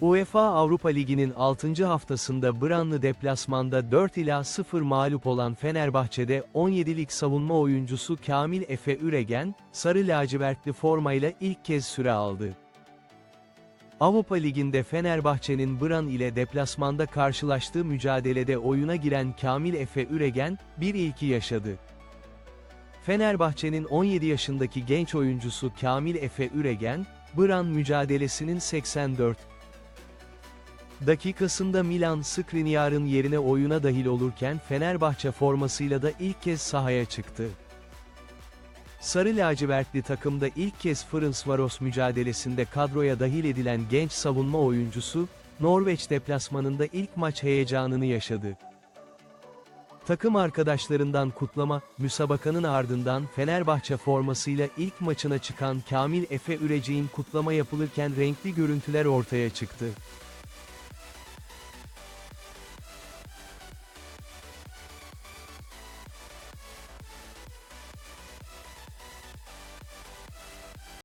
UEFA Avrupa Ligi'nin 6. haftasında Branlı deplasmanda 4 ila 0 mağlup olan Fenerbahçe'de 17'lik savunma oyuncusu Kamil Efe Üregen, sarı lacivertli formayla ilk kez süre aldı. Avrupa Ligi'nde Fenerbahçe'nin Bran ile deplasmanda karşılaştığı mücadelede oyuna giren Kamil Efe Üregen, bir ilki yaşadı. Fenerbahçe'nin 17 yaşındaki genç oyuncusu Kamil Efe Üregen, Bran mücadelesinin 84 dakikasında Milan Skriniar'ın yerine oyuna dahil olurken Fenerbahçe formasıyla da ilk kez sahaya çıktı. Sarı lacivertli takımda ilk kez Ferencvaros mücadelesinde kadroya dahil edilen genç savunma oyuncusu, Norveç deplasmanında ilk maç heyecanını yaşadı. Takım arkadaşlarından kutlama, müsabakanın ardından Fenerbahçe formasıyla ilk maçına çıkan Kamil Efe Ürecik'in kutlama yapılırken renkli görüntüler ortaya çıktı.